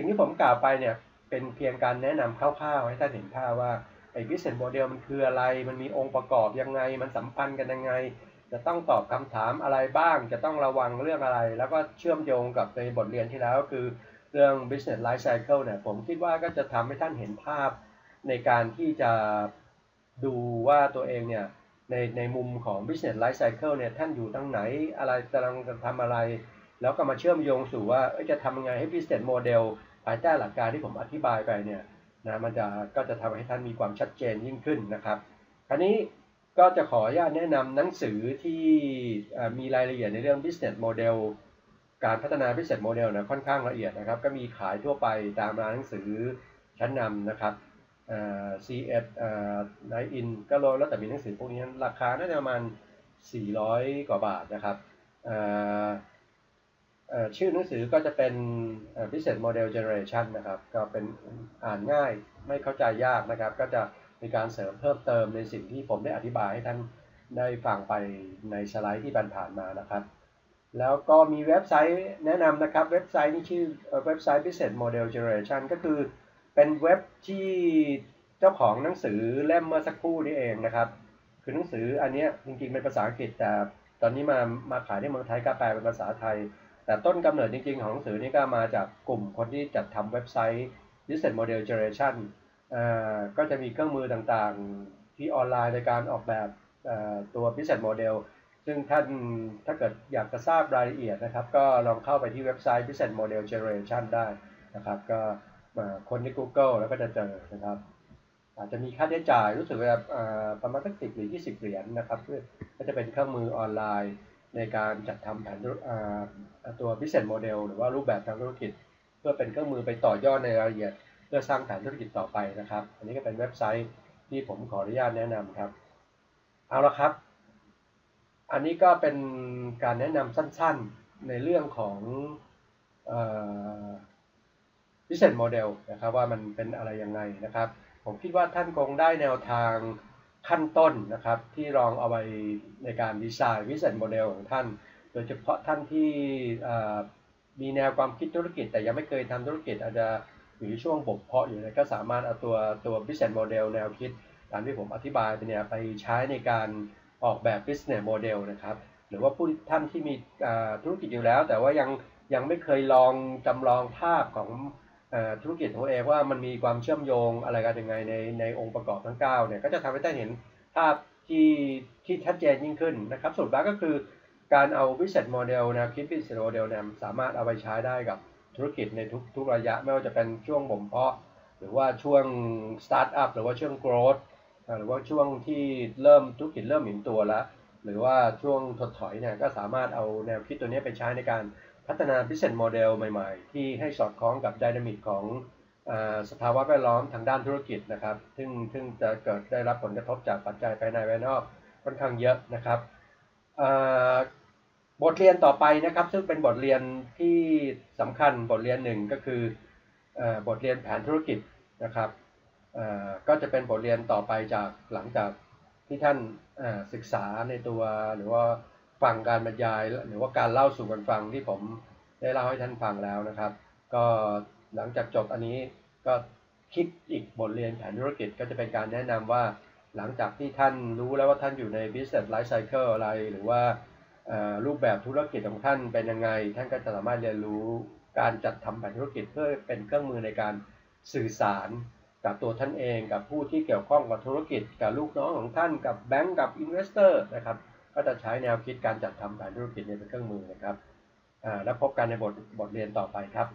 สิ่งที่ผมกล่าวไปเนี่ยเป็นเพียงการแนะนำคร่าวๆให้ท่านเห็นภาพว่าไอ้ business model มันคืออะไร มันมีองค์ประกอบยังไง มันสัมพันธ์กันยังไง จะต้องตอบคำถามอะไรบ้าง จะต้องระวังเรื่องอะไร แล้วก็เชื่อมโยงกับในบทเรียนที่แล้วก็คือเรื่อง business life cycle เนี่ยผมคิดว่าก็จะทำให้ท่านเห็นภาพในการที่จะดูว่าตัวเองเนี่ยในในมุมของ business life cycle เนี่ยท่านอยู่ตั้งไหนอะไรกำลังทำอะไร แล้วก็มาเชื่อมโยงสู่ว่าจะทำยังไงให้ business model ภายใต้หลักการที่ผมอธิบายไปเนี่ยนะมันจะก็จะทำให้ท่านมีความชัดเจนยิ่งขึ้นนะครับคราวนี้ก็จะขออนุญาตแนะนำหนังสือที่มีรายละเอียดในเรื่อง business model การพัฒนา business model นะค่อนข้างละเอียดนะครับ ก็มีขายทั่วไปตามร้านหนังสือชั้นนำนะครับ CS ไนอินก็โลแล้วแต่มีหนังสือพวกนี้ราคาน่าจะประมาณ 400 กว่าบาทนะครับ ชื่อหนังสือก็จะเป็น Business Model Generation นะครับ ก็เป็นอ่านง่ายไม่เข้าใจยากนะครับ ก็จะมีการเสริมเพิ่มเติมในสิ่งที่ผมได้อธิบายให้ท่านได้ฟังไปในสไลด์ที่ผ่านมานะครับ แล้วก็มีเว็บไซต์แนะนำนะครับ เว็บไซต์นี้ชื่อเว็บไซต์ Business Model Generation ก็คือเป็นเว็บที่เจ้าของหนังสือเล่มเมื่อสักครู่นี้เองนะครับ คือหนังสืออันนี้จริงๆเป็นภาษาอังกฤษแต่ตอนนี้มามาขายในเมืองไทยก็แปลเป็นภาษาไทย แต่ต้นกำเนิดจริงๆ ของหนังสือนี้ก็มาจากกลุ่มคนที่จัดทำเว็บไซต์ Business Model Generation ก็จะมีเครื่องมือต่างๆที่ออนไลน์ในการออกแบบตัว Business Model ซึ่งท่านถ้าเกิดอยากจะทราบรายละเอียดนะครับ ก็ลองเข้าไปที่เว็บไซต์ Business Model Generation ได้นะครับ ก็คนใน Google แล้วก็จะเจอนะครับ อาจจะมีค่าใช้จ่ายรู้สึกว่าประมาณสักสิบหรือ 20 เหรียญนนะครับก็จะเป็นเครื่องมือออนไลน์ ในการจัดทำแผนตัว business model หรือว่ารูปแบบทางธุรกิจ เพื่อเป็นเครื่องมือไปต่อยอดในรายละเอียด เพื่อสร้างแผนธุรกิจต่อไปนะครับ อันนี้ก็เป็นเว็บไซต์ที่ผมขออนุญาตแนะนำครับ เอาละครับ อันนี้ก็เป็นการแนะนำสั้นๆในเรื่องของ business model นะครับว่ามันเป็นอะไรยังไงนะครับ ผมคิดว่าท่านคงได้แนวทาง ขั้นต้นนะครับที่ลองเอาไปในการดีไซน์ business model ของท่าน โดยเฉพาะท่านที่มีแนวความคิดธุรกิจ แต่ยังไม่เคยทำธุรกิจอาจจะอยู่ในช่วงบ่มเพาะอยู่นะก็สามารถเอาตัวตัว business model แนวคิดตามที่ผมอธิบายไปเนี่ยไปใช้ในการออกแบบ business model นะครับ หรือว่าผู้ท่านที่มีธุรกิจอยู่แล้ว แต่ว่ายังยังไม่เคยลองจำลองภาพของ ธุรกิจของเองว่ามันมีความเชื่อมโยงอะไรกันยังไงในในองค์ประกอบทั้ง9เนี่ยก็จะทำให้ท่านเห็นภาพที่ที่ชัดเจนยิ่งขึ้นนะครับสุดท้ายก็คือการเอา business model นะคิด business model เนี่ยสามารถเอาไปใช้ได้กับธุรกิจในทุกทุกระยะ ไม่ว่าจะเป็นช่วงบ่มเพาะ หรือว่าช่วง start up หรือว่าช่วง growth หรือว่าช่วงที่เริ่มธุรกิจเริ่มเหมิ่นตัวแล้ว หรือว่าช่วงถดถอยเนี่ยก็สามารถเอาแนวคิดตัวนี้ไปใช้ในการ พัฒนา business model ใหม่ ๆ ที่ให้สอดคล้องกับดินามิกของสภาวะแวดล้อมทางด้านธุรกิจนะครับ ซึ่งซึ่งจะเกิดได้รับผลกระทบจากปัจจัยภายในภายนอกค่อนข้างเยอะนะครับบทเรียนต่อไปนะครับ ซึ่งเป็นบทเรียนที่สำคัญบทเรียนหนึ่งก็คือบทเรียนแผนธุรกิจนะครับก็จะเป็นบทเรียนต่อไปจากหลังจากที่ท่านศึกษาในตัวหรือว่า ฟังการบรรยาย หรือว่าการเล่าสู่กันฟังที่ผมได้เล่าให้ท่านฟังแล้วนะครับ ก็หลังจากจบอันนี้ก็คิดอีกบทเรียนแผนธุรกิจก็จะเป็นการแนะนำว่าหลังจากที่ท่านรู้แล้วว่าท่านอยู่ใน business life cycle อะไร หรือว่ารูปแบบธุรกิจของท่านเป็นยังไง ท่านก็จะสามารถเรียนรู้การจัดทำแผนธุรกิจเพื่อเป็นเครื่องมือในการสื่อสารกับตัวท่านเอง กับผู้ที่เกี่ยวข้องกับธุรกิจ กับลูกน้องของท่าน กับแบงก์กับอินเวสเตอร์นะครับ ก็จะใช้แนวคิดการจัดทำแผนธุรกิจเป็นเครื่องมือนะครับแล้วพบกันในบทบทเรียนต่อไปครับ